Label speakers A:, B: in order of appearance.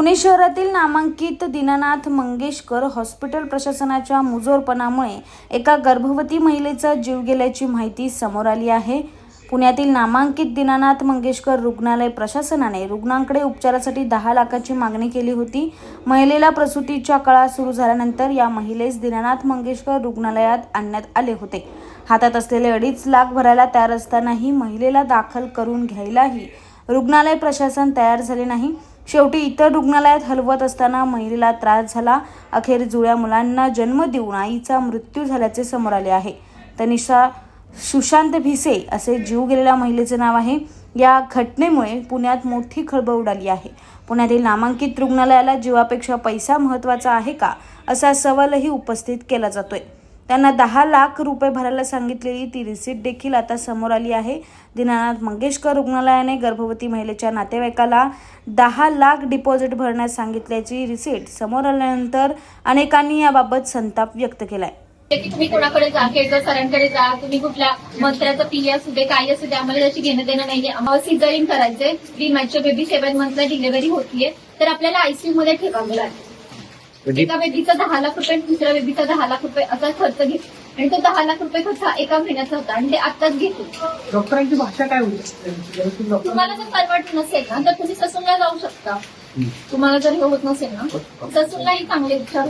A: पुणे शहरातील नामांकित दीनानाथ मंगेशकर हॉस्पिटल प्रशासनाच्या मुजोरपणामुळे एका गर्भवती महिलेचा जीव गेल्याची माहिती समोर आली आहे. पुण्यातील नामांकित दीनानाथ मंगेशकर रुग्णालय प्रशासनाने रुग्णांकडे उपचारासाठी दहा लाखाची मागणी केली होती. महिलेला प्रसूतीच्या कळा सुरू झाल्यानंतर या महिलेस दीनानाथ मंगेशकर रुग्णालयात आणण्यात आले होते. हातात असलेले अडीच लाख भरायला तयार असतानाही महिलेला दाखल करून घ्यायलाही रुग्णालय प्रशासन तयार झाले नाही. शेवटी इतर रुग्णालयात हलवत असताना महिलेला त्रास झाला. अखेर जुळ्या मुलांना जन्म देऊन आईचा मृत्यू झाल्याचे समोर आले आहे. तनिषा सुशांत भिसे असे जीव गेलेल्या महिलेचे नाव आहे. या घटनेमुळे पुण्यात मोठी खळबळ उडाली आहे. पुण्यातील नामांकित रुग्णालयाला जीवापेक्षा पैसा महत्त्वाचा आहे का असा सवालही उपस्थित केला जातोय. त्यांना दहा लाख रुपये भरायला सांगितलेली ती रिसीट देखील आता समोर आली आहे. दीनानाथ मंगेशकर रुग्णालयाने गर्भवती महिलेच्या नातेवाईकाला दहा लाख डिपॉझिट भरण्यास सांगितल्याची रिसीट समोर आल्यानंतर अनेकांनी याबाबत संताप व्यक्त केलाय.
B: की तुम्ही कोणाकडे जा केळकर सरांकडे जा तुम्ही कुठल्या मंत्र्याचं पी असू दे काही असू दे आम्हाला त्याची घेणं देणं नाहीये. आम्हाला सिझरिंग करायचंय. मॅचच्या बेबी सेव्हन मंथला डिलिव्हरी होतीये. तर आपल्याला आयसीयू मध्ये ठेवावं लागेल. एका बेबीचा दहा लाख रुपये आणि दुसऱ्या बेबीचा दहा लाख रुपये असा खर्च घेतो आणि तो दहा लाख रुपये खर्च हा एका महिन्याचा होता आणि ते आत्ताच घेतो.
C: डॉक्टरांची भाषा काय होती?
B: तुम्हाला जर परवडत नसेल ना तर तुम्ही ससूनला जाऊ शकता. तुम्हाला जर हे होत नसेल ना ससूनलाही चांगले उपचार